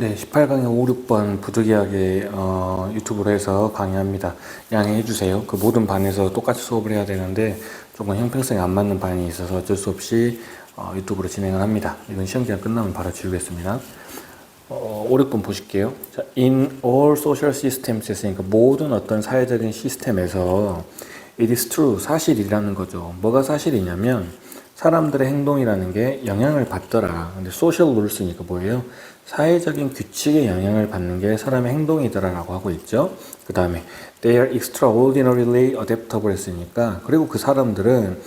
네, 18강의 5, 6번 부득이하게 어, 유튜브로 해서 강의합니다. 양해해 주세요. 그 모든 반에서 똑같이 수업을 해야 되는데 조금 형평성이 안 맞는 반이 있어서 어쩔 수 없이 어, 유튜브로 진행을 합니다. 이건 시험 기간 끝나면 바로 지우겠습니다. 어, 5, 6번 보실게요. 자, in all social systems 했으니까 모든 어떤 사회적인 시스템에서 it is true, 사실이라는 거죠. 뭐가 사실이냐면 사람들의 행동이라는 게 영향을 받더라. 근데 social rules니까 뭐예요? 사회적인 규칙에 영향을 받는 게 사람의 행동이더라라고 하고 있죠. 그 다음에 they are extraordinarily adaptable 했으니까 그리고 그 사람들은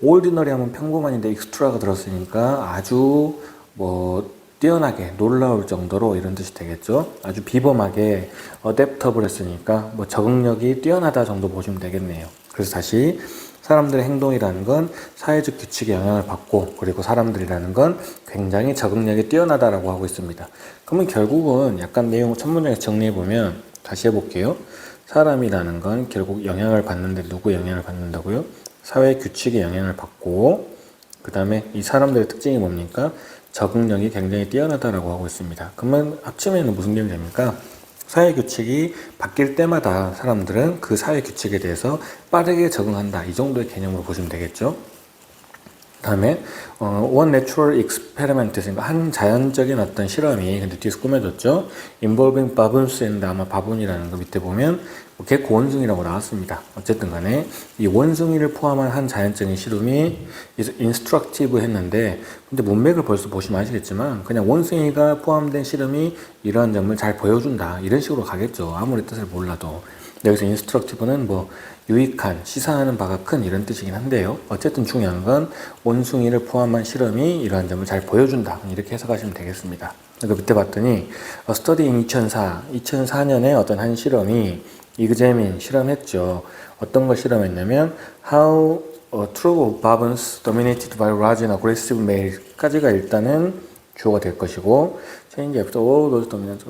ordinary 하면 평범한인데 extra가 들었으니까 아주 뭐 뛰어나게 놀라울 정도로 이런 뜻이 되겠죠. 아주 비범하게 adaptable 했으니까 뭐 적응력이 뛰어나다 정도 보시면 되겠네요. 그래서 다시 사람들의 행동이라는 건 사회적 규칙에 영향을 받고 그리고 사람들이라는 건 굉장히 적응력이 뛰어나다라고 하고 있습니다. 그러면 결국은 약간 내용 첫 문장에 정리해 보면 다시 해볼게요. 사람이라는 건 결국 영향을 받는데 누구 영향을 받는다고요? 사회 규칙에 영향을 받고 그 다음에 이 사람들의 특징이 뭡니까? 적응력이 굉장히 뛰어나다라고 하고 있습니다. 그러면 합치면 무슨 개념이 됩니까? 사회 규칙이 바뀔 때마다 사람들은 그 사회 규칙에 대해서 빠르게 적응한다. 이 정도의 개념으로 보시면 되겠죠. 다음에 어, one natural experiment 한 자연적인 어떤 실험이 근데 뒤에서 꾸며졌죠. involving baboons 했는데 아마 바본이라는 거 밑에 보면 뭐 개코 원숭이라고 나왔습니다. 어쨌든 간에 이 원숭이를 포함한 한 자연적인 실험이 instructive 했는데 근데 문맥을 벌써 보시면 아시겠지만 그냥 원숭이가 포함된 실험이 이러한 점을 잘 보여준다 이런 식으로 가겠죠. 아무리 뜻을 몰라도 여기서 instructive는 뭐 유익한, 시사하는 바가 큰 이런 뜻이긴 한데요. 어쨌든 중요한 건 원숭이를 포함한 실험이 이러한 점을 잘 보여준다. 이렇게 해석하시면 되겠습니다. 그 밑에 봤더니 스터디인 2004, 2004년에 어떤 한 실험이 이그제민 실험했죠. 어떤 걸 실험했냐면 How a true baboons dominated by large and aggressive male까지가 일단은 주어가 될 것이고 change after all those dominant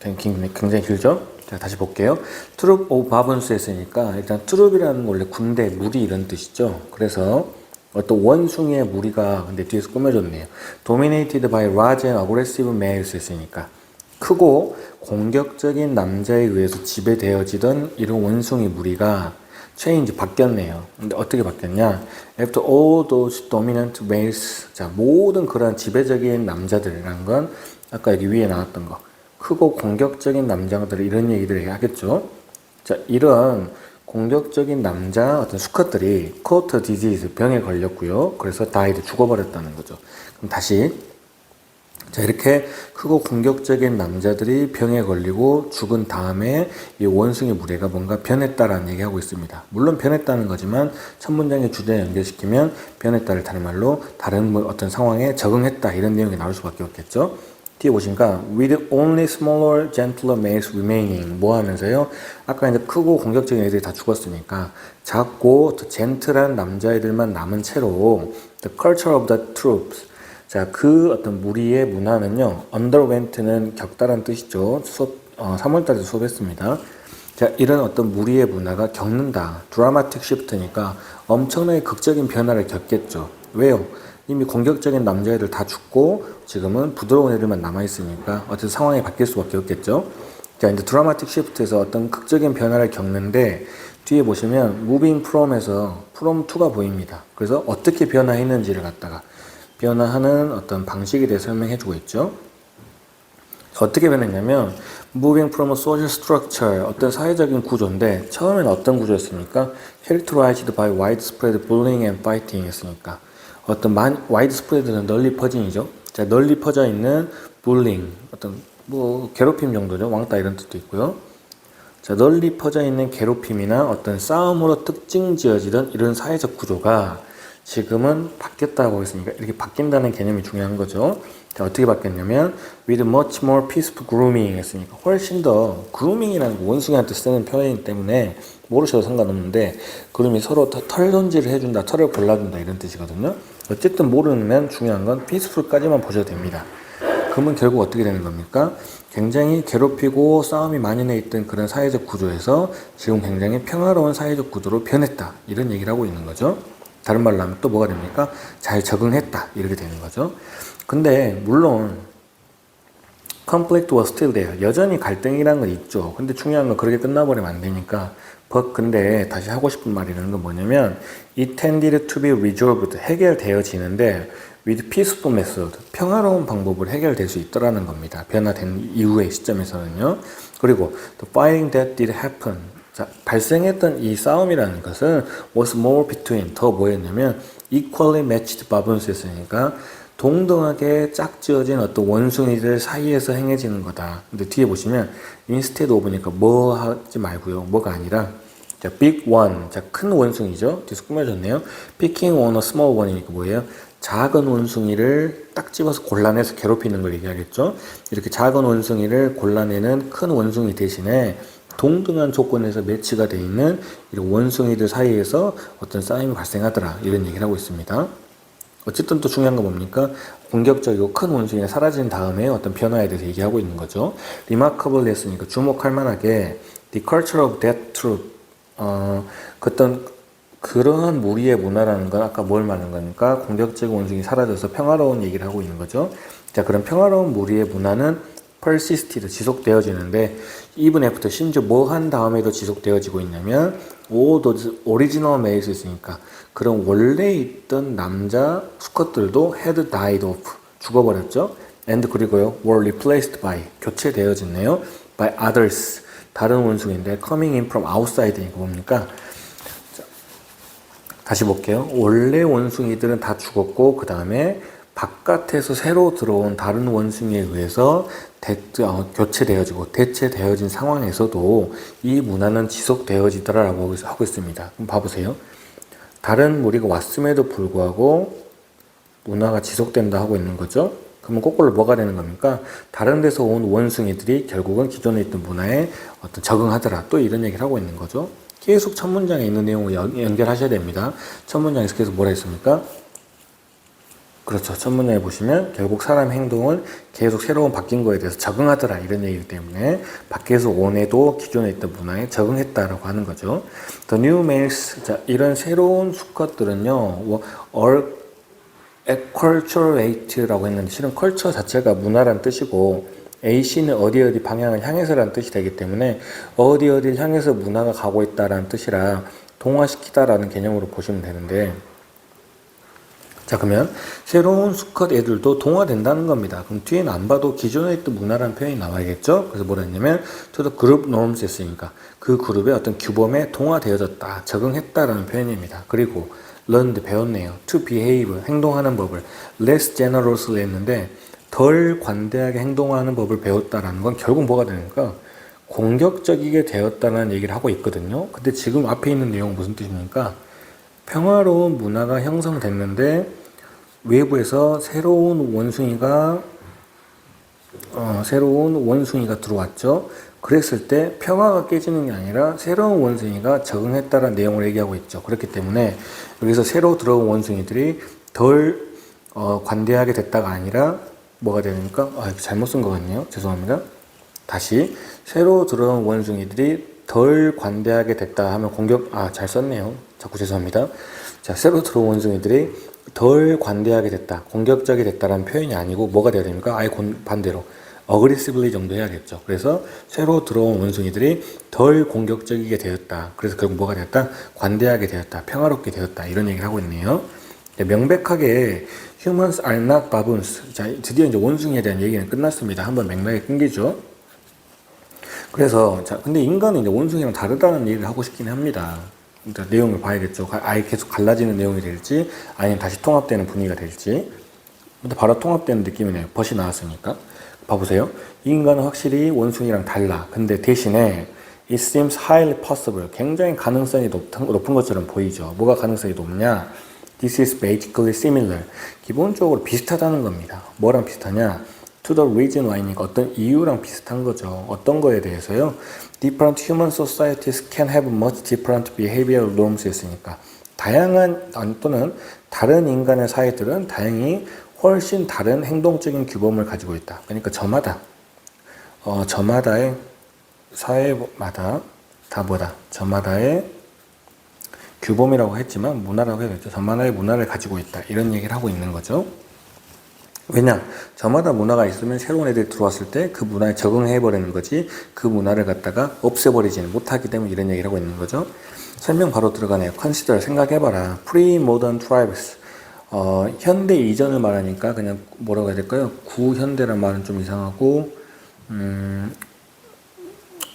굉장히 길죠? 자, 다시 볼게요. 트룹 오 바본스 했으니까 일단 트룹이라는 원래 군대, 무리 이런 뜻이죠. 그래서 어떤 원숭이의 무리가 근데 뒤에서 꾸며졌네요. dominated by large and aggressive males 했으니까 크고 공격적인 남자에 의해서 지배되어지던 이런 원숭이 무리가 change 바뀌었네요. 근데 어떻게 바뀌었냐? After all those dominant males, 자 모든 그런 지배적인 남자들이란 건 아까 여기 위에 나왔던 거 크고 공격적인 남자들 이런 얘기들을 하겠죠. 자, 이런 공격적인 남자 어떤 수컷들이 코어터 디지즈 병에 걸렸고요. 그래서 다이드 죽어버렸다는 거죠. 그럼 다시 자 이렇게 크고 공격적인 남자들이 병에 걸리고 죽은 다음에 이 원숭이 무리가 뭔가 변했다라는 얘기하고 있습니다. 물론 변했다는 거지만 첫 문장의 주제에 연결시키면 변했다를 다른 말로 다른 뭐 어떤 상황에 적응했다 이런 내용이 나올 수밖에 없겠죠. 뒤에 보시니까 with only smaller, gentler males remaining 뭐 하면서요? 아까 이제 크고 공격적인 애들이 다 죽었으니까 작고 더 젠틀한 남자애들만 남은 채로 the culture of the troops 자, 그 어떤 무리의 문화는요, underwent는 격달한 뜻이죠. 수업, 어, 3월 달에 수업했습니다. 자, 이런 어떤 무리의 문화가 겪는다. 드라마틱 시프트니까 엄청나게 극적인 변화를 겪겠죠. 왜요? 이미 공격적인 남자애들 다 죽고 지금은 부드러운 애들만 남아있으니까 어쨌든 상황이 바뀔 수밖에 없겠죠. 자, 이제 드라마틱 시프트에서 어떤 극적인 변화를 겪는데 뒤에 보시면 moving from에서 from to가 보입니다. 그래서 어떻게 변화했는지를 갖다가 변화하는 어떤 방식에 대해 설명해 주고 있죠. 어떻게 변했냐면 moving from 어떤 사회적인 구조인데 처음에는 어떤 구조였습니까? characterized by widespread bullying and fighting 했으니까 어떤 많, widespread는 널리 퍼진이죠. 자, 널리 퍼져 있는 bullying 어떤 뭐 괴롭힘 정도죠. 왕따 이런 뜻도 있고요. 자, 널리 퍼져 있는 괴롭힘이나 어떤 싸움으로 특징 지어지던 이런 사회적 구조가 지금은 바뀌었다고 했으니까 이렇게 바뀐다는 개념이 중요한 거죠. 자, 어떻게 바뀌었냐면 with much more peaceful grooming 했으니까 훨씬 더 grooming이라는 원숭이한테 쓰는 표현이기 때문에 모르셔도 상관없는데 그름이 서로 털 손질을 해준다, 털을 골라준다 이런 뜻이거든요. 어쨌든 모르면 중요한 건 peaceful까지만 보셔도 됩니다. 그러면 결국 어떻게 되는 겁니까? 굉장히 괴롭히고 싸움이 만연해 있던 그런 사회적 구조에서 지금 굉장히 평화로운 사회적 구조로 변했다. 이런 얘기를 하고 있는 거죠. 다른 말로 하면 또 뭐가 됩니까? 잘 적응했다. 이렇게 되는 거죠. 근데, 물론, conflict was still there. 여전히 갈등이라는 건 있죠. 근데 중요한 건 그렇게 끝나버리면 안 되니까. but 근데 다시 하고 싶은 말이라는 건 뭐냐면 it tended to be resolved. 해결되어지는데 with peaceful method. 평화로운 방법으로 해결될 수 있더라는 겁니다. 변화된 이후의 시점에서는요. 그리고 the fighting that did happen. 자, 발생했던 이 싸움이라는 것은 was more between 더 뭐였냐면 equally matched baboons였으니까 동등하게 짝지어진 어떤 원숭이들 사이에서 행해지는 거다. 근데 뒤에 보시면 instead of니까 뭐 하지 말고요. 뭐가 아니라 자, big one. 자, 큰 원숭이죠. 뒤에서 꾸며졌네요. picking on a small one이니까 뭐예요? 작은 원숭이를 딱 집어서 골라내서 괴롭히는 걸 얘기하겠죠. 이렇게 작은 원숭이를 골라내는 큰 원숭이 대신에 동등한 조건에서 매치가 돼 있는 이런 원숭이들 사이에서 어떤 싸움이 발생하더라. 이런 얘기를 하고 있습니다. 어쨌든 또 중요한 건 뭡니까? 공격적이고 큰 원숭이가 사라진 다음에 어떤 변화에 대해서 얘기하고 있는 거죠. remarkable 했으니까 주목할 만하게 the culture of that truth 어, 그 어떤 그러한 무리의 문화라는 건 아까 뭘 말하는 거니까 공격적 원숭이 사라져서 평화로운 얘기를 하고 있는 거죠. 자, 그럼 평화로운 무리의 문화는 persisted 지속되어지는데 even after 심지어 뭐 한 다음에도 지속되어지고 있냐면 all those original males 있으니까 그런 원래 있던 남자 수컷들도 had died off 죽어버렸죠. and 그리고요 were replaced by 교체되어졌네요. by others 다른 원숭인데 coming in from outside니까 뭡니까? 다시 볼게요. 원래 원숭이들은 다 죽었고 그 다음에 바깥에서 새로 들어온 다른 원숭이에 의해서 대, 어, 교체되어지고 대체되어진 상황에서도 이 문화는 지속되어지더라라고 하고 있습니다. 그럼 봐보세요. 다른 무리가 왔음에도 불구하고 문화가 지속된다 하고 있는 거죠. 그러면 거꾸로 뭐가 되는 겁니까? 다른 데서 온 원숭이들이 결국은 기존에 있던 문화에 어떤 적응하더라. 또 이런 얘기를 하고 있는 거죠. 계속 첫 문장에 있는 내용을 연, 연결하셔야 됩니다. 첫 문장에서 계속 뭐라 했습니까? 그렇죠. 첫 문장에 보시면 결국 사람 행동을 계속 새로운 바뀐 거에 대해서 적응하더라 이런 얘기이기 때문에 밖에서 온 애도 기존에 있던 문화에 적응했다라고 하는 거죠. The new males 자 이런 새로운 수컷들은요. all acculturate라고 했는데 실은 컬처 자체가 문화란 뜻이고 A씨는 어디 어디 방향을 향해서라는 뜻이 되기 때문에 어디 어디를 향해서 문화가 가고 있다라는 뜻이라 동화시키다라는 개념으로 보시면 되는데 자 그러면 새로운 수컷 애들도 동화된다는 겁니다. 그럼 뒤에는 안 봐도 기존에 있던 문화라는 표현이 나와야겠죠. 그래서 뭐라 했냐면 the group norms 했으니까 그 그룹의 어떤 규범에 동화되어졌다, 적응했다라는 표현입니다. 그리고 learned 배웠네요. to behave 행동하는 법을 less generously 했는데 덜 관대하게 행동하는 법을 배웠다라는 건 결국 뭐가 되니까 공격적이게 되었다는 얘기를 하고 있거든요. 근데 지금 앞에 있는 내용은 무슨 뜻입니까? 평화로운 문화가 형성됐는데 외부에서 새로운 원숭이가 어, 새로운 원숭이가 들어왔죠. 그랬을 때 평화가 깨지는 게 아니라 새로운 원숭이가 적응했다는 내용을 얘기하고 있죠. 그렇기 때문에 여기서 새로 들어온 원숭이들이 덜 어, 관대하게 됐다가 아니라 뭐가 되니까 아, 잘못 쓴 것 같네요. 죄송합니다. 다시 새로 들어온 원숭이들이 덜 관대하게 됐다 하면 공격 아 잘 썼네요. 자꾸 죄송합니다. 자 새로 들어온 원숭이들이 덜 관대하게 됐다, 공격적이 됐다라는 표현이 아니고 뭐가 돼야 됩니까? 아예 반대로 어그리시블리 정도 해야겠죠. 그래서 새로 들어온 원숭이들이 덜 공격적이게 되었다. 그래서 결국 뭐가 되었다? 관대하게 되었다, 평화롭게 되었다 이런 얘기를 하고 있네요. 네, 명백하게 humans are not baboons. 자, 드디어 이제 원숭이에 대한 얘기는 끝났습니다. 한번 맥락에 끊기죠. 그래서 자, 근데 인간은 이제 원숭이랑 다르다는 얘기를 하고 싶긴 합니다. 그러니까 내용을 봐야겠죠. 아예 계속 갈라지는 내용이 될지, 아니면 다시 통합되는 분위기가 될지. 근데 바로 통합되는 느낌이네요. 벗이 나왔으니까. 봐보세요. 이 인간은 확실히 원숭이랑 달라. 근데 대신에 it seems highly possible. 굉장히 가능성이 높은, 높은 것처럼 보이죠. 뭐가 가능성이 높냐? This is basically similar. 기본적으로 비슷하다는 겁니다. 뭐랑 비슷하냐? To the reason why니까 어떤 이유랑 비슷한 거죠. 어떤 거에 대해서요? Different human societies can have much different behavioral norms 였으니까 다양한 또는 다른 인간의 사회들은 다행히 훨씬 다른 행동적인 규범을 가지고 있다. 그러니까 저마다 어, 저마다의 사회마다 다 뭐다? 저마다의 규범이라고 했지만 문화라고 해야겠죠. 저만의 문화를 가지고 있다. 이런 얘기를 하고 있는 거죠. 왜냐? 저마다 문화가 있으면 새로운 애들이 들어왔을 때 그 문화에 적응해 버리는 거지 그 문화를 갖다가 없애버리지는 못하기 때문에 이런 얘기를 하고 있는 거죠. 설명 바로 들어가네요. 컨시더 생각해봐라. Pre-modern tribes. 어, 현대 이전을 말하니까 그냥 뭐라고 해야 될까요? 구현대란 말은 좀 이상하고 음,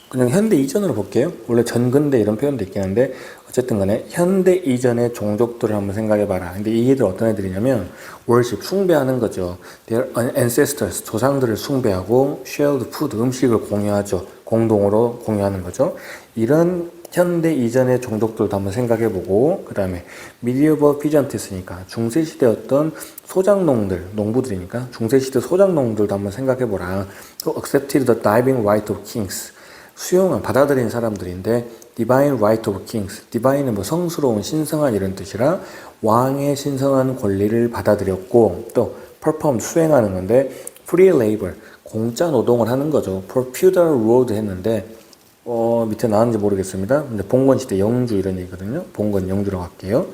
그냥 현대 이전으로 볼게요. 원래 전근대 이런 표현도 있긴 한데 어쨌든 간에 현대 이전의 종족들을 한번 생각해 봐라. 근데 이 애들 어떤 애들이냐면 worship 숭배하는 거죠. Their ancestors 조상들을 숭배하고 shared food 음식을 공유하죠. 공동으로 공유하는 거죠. 이런 현대 이전의 종족들도 한번 생각해 보고 그 다음에 medieval peasants니까 중세 시대 어떤 소장농들, 농부들이니까 중세 시대 소장농들도 한번 생각해 보라. 또 accepted the diving right of kings. 수용을 받아들인 사람들인데 divine right of kings, divine은 뭐 성스러운 신성한 이런 뜻이라 왕의 신성한 권리를 받아들였고 또 perform 수행하는 건데 free labor 공짜 노동을 하는 거죠. for feudal ruled 했는데 어 밑에 나왔는지 모르겠습니다. 근데 봉건 시대 영주 이런 얘기거든요. 봉건 영주라고 할게요.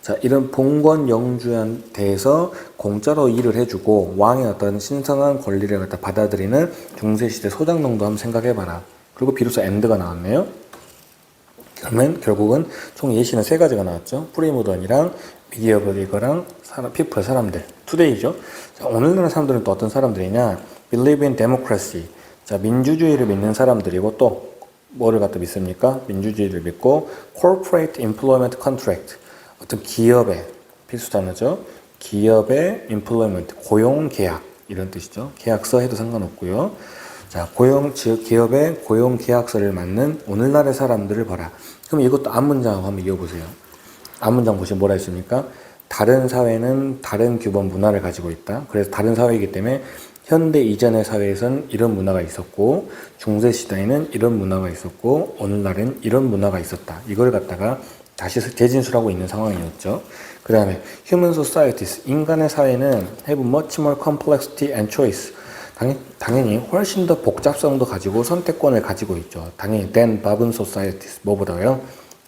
자, 이런 봉건 영주에 대해서 공짜로 일을 해주고 왕의 어떤 신성한 권리를 갖다 받아들이는 중세시대 소장농도 한번 생각해봐라. 그리고 비로소 엔드가 나왔네요. 그러면 결국은 총 예시는 세 가지가 나왔죠. 프리모던이랑 미디어블 이거랑 사람, 피플 사람들. 투데이죠. 자, 오늘날 사람들은 또 어떤 사람들이냐? Believe in democracy. 자, 민주주의를 믿는 사람들이고 또 뭐를 갖다 믿습니까? 민주주의를 믿고 corporate employment contract. 어떤 기업의 필수 단어죠. 기업의 employment 고용 계약 이런 뜻이죠. 계약서 해도 상관없고요. 자, 고용, 즉, 기업의 고용 계약서를 맞는 오늘날의 사람들을 봐라. 그럼 이것도 앞문장 한번 이어보세요. 앞문장 보시면 뭐라 했습니까? 다른 사회는 다른 규범 문화를 가지고 있다. 그래서 다른 사회이기 때문에 현대 이전의 사회에선 이런 문화가 있었고, 중세 시대에는 이런 문화가 있었고, 오늘날은 이런 문화가 있었다. 이걸 갖다가 다시 재진술하고 있는 상황이었죠. 그 다음에 human societies, 인간의 사회는 have much more complexity and choice. 당연 히 훨씬 더 복잡성도 가지고 선택권을 가지고 있죠. 당연히 than 바분 societies 뭐보다요?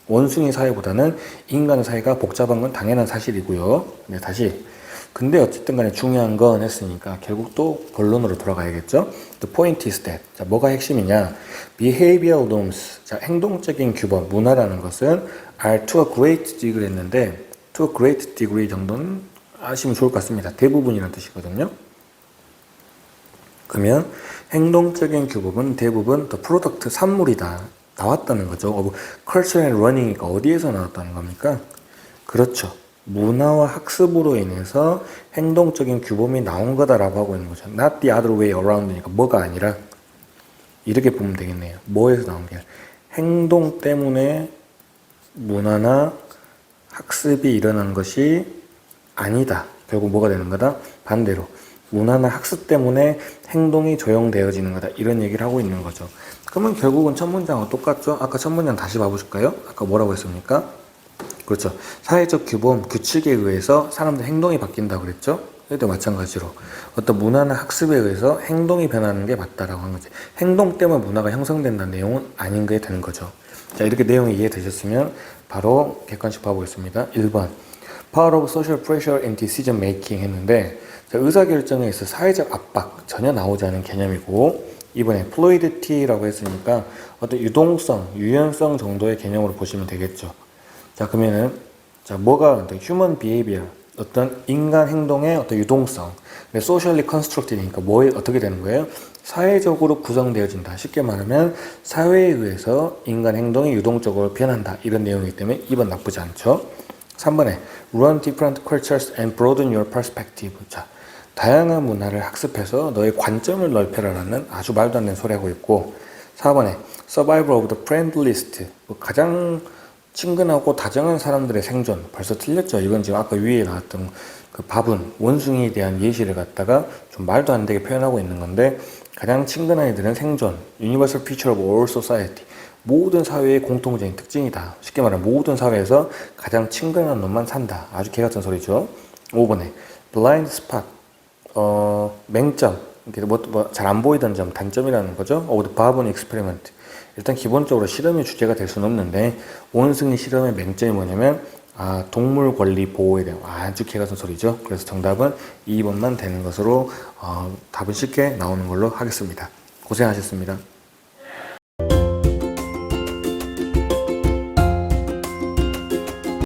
원숭이 사회보다는 인간의 사회가 복잡한 건 당연한 사실이고요. 네, 다시 근데 어쨌든 간에 중요한 건 했으니까 결국 또 본론으로 돌아가야겠죠. The point is that 자 뭐가 핵심이냐? Behavioral norms 자 행동적인 규범 문화라는 것은 are to a great degree 했는데 to a great degree 정도는 아시면 좋을 것 같습니다. 대부분이라는 뜻이거든요. 그러면 행동적인 규범은 대부분 the product 산물이다. 나왔다는 거죠. of culture and learning이니까 어디에서 나왔다는 겁니까? 그렇죠. 문화와 학습으로 인해서 행동적인 규범이 나온 거다라고 하고 있는 거죠. Not the other way around니까 뭐가 아니라 이렇게 보면 되겠네요. 뭐에서 나온 게 행동 때문에 문화나 학습이 일어난 것이 아니다. 결국 뭐가 되는 거다? 반대로 문화나 학습 때문에 행동이 조용되어지는 거다. 이런 얘기를 하고 있는 거죠. 그러면 결국은 첫 문장과 똑같죠? 아까 첫 문장 다시 봐보실까요? 아까 뭐라고 했습니까? 그렇죠. 사회적 규범, 규칙에 의해서 사람들 행동이 바뀐다고 그랬죠? 얘도 마찬가지로 어떤 문화나 학습에 의해서 행동이 변하는 게 맞다라고 하는 거지. 행동 때문에 문화가 형성된다는 내용은 아닌 게 되는 거죠. 자, 이렇게 내용이 이해되셨으면 바로 객관식 봐보겠습니다. 1번. Power of social pressure in decision making 했는데 자, 의사결정에 있어 사회적 압박 전혀 나오지 않은 개념이고 이번에 fluidity라고 했으니까 어떤 유동성, 유연성 정도의 개념으로 보시면 되겠죠. 자 그러면은 자 뭐가 어떤 human behavior 어떤 인간 행동의 어떤 유동성, socially constructed니까 뭐 어떻게 되는 거예요? 사회적으로 구성되어진다. 쉽게 말하면 사회에 의해서 인간 행동이 유동적으로 변한다. 이런 내용이기 때문에 2번 나쁘지 않죠. 3번에 run different cultures and broaden your perspective. 자, 다양한 문화를 학습해서 너의 관점을 넓혀라라는 아주 말도 안 되는 소리 하고 있고 4번에 survival of the friendliest. 뭐 가장 친근하고 다정한 사람들의 생존 벌써 틀렸죠. 이건 지금 아까 위에 나왔던 그 밥은 원숭이에 대한 예시를 갖다가 좀 말도 안 되게 표현하고 있는 건데 가장 친근한 애들은 생존, universal feature of all society. 모든 사회의 공통적인 특징이다. 쉽게 말하면 모든 사회에서 가장 친근한 놈만 산다. 아주 개 같은 소리죠. 5번에 blind spot, 어, 맹점, 뭐, 뭐잘 안 보이던 점, 단점이라는 거죠. the 바본 experiment. 일단 기본적으로 실험의 주제가 될 수는 없는데 원숭이 실험의 맹점이 뭐냐면 아, 동물 권리 보호에 대한 아주 개 같은 소리죠. 그래서 정답은 2번만 되는 것으로 어, 답은 쉽게 나오는 걸로 하겠습니다. 고생하셨습니다.